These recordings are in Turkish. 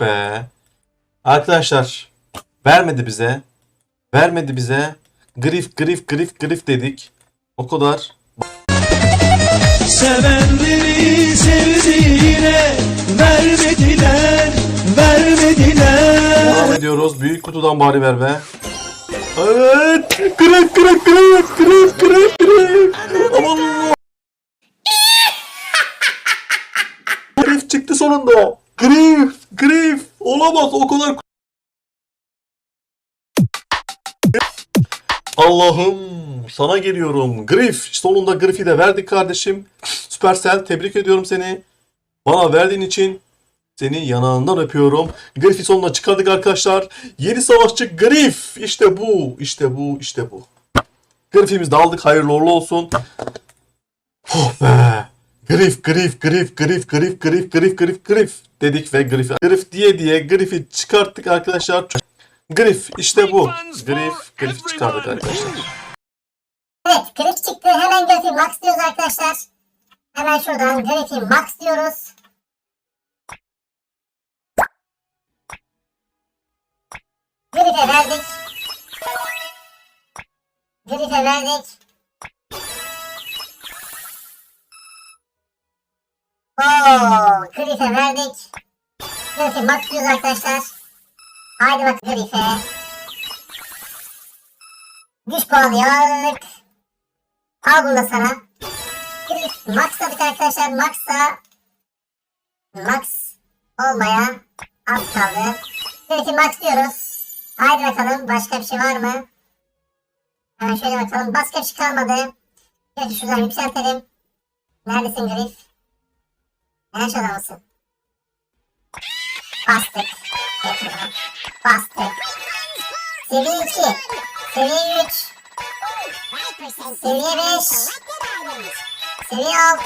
be. Arkadaşlar vermedi bize. Vermedi bize. Grif grif grif grif dedik. O kadar. Sevenleri sevdiğine vermediler, vermediler. Devam ediyoruz. Büyük kutudan bari ver be. Evet. Grif grif grif grif grif grif. Aman Allah. Grif çıktı sonunda. Grif grif. Olamaz o kadar. Allah'ım sana geliyorum. Grif. Sonunda Grif'i de verdik kardeşim. Supercell tebrik ediyorum seni. Bana verdiğin için seni yanağından öpüyorum. Grif'i sonuna çıkardık arkadaşlar. Yeni savaşçı Grif. İşte bu. işte bu. işte bu. Grif'imizi de aldık. Hayırlı uğurlu olsun. Oh be. Grif, Grif, Grif, Grif, Grif, Grif, Grif, Grif, Grif dedik ve Grif, Grif diye diye Grif'i çıkarttık arkadaşlar. Grif işte bu. Grif, Grif çıkardık arkadaşlar. Evet, Griff çıktı. Hemen Griff'i Max diyoruz arkadaşlar. Hemen şuradan Griff'i Max diyoruz. Griff'e verdik. Griff'e verdik. Oo, Griff'e verdik. Griff'i Max diyoruz arkadaşlar. Haydi bak Griff'e. Güç puanı aldık. Al bunu sana. Griff maxladık arkadaşlar. Max'a max olmaya az kaldı. Griff'i max diyoruz. Haydi bakalım başka bir şey var mı? Hemen şöyle bakalım. Başka bir şey kalmadı. Griff'i şuradan yükseltelim. Neredesin Griff? Genç adamısın. Bastık. Bastık. Seviye 2. Seviye 3. Seviye 5. Seviye 6.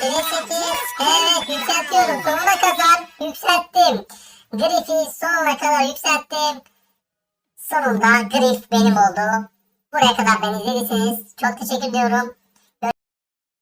Seviye 8. Evet yükseltiyorum. Sonuna kadar yükselttim. Griff'i sonuna kadar yükselttim. Sonunda Griff benim oldu. Buraya kadar beni izlediyseniz çok teşekkür ediyorum.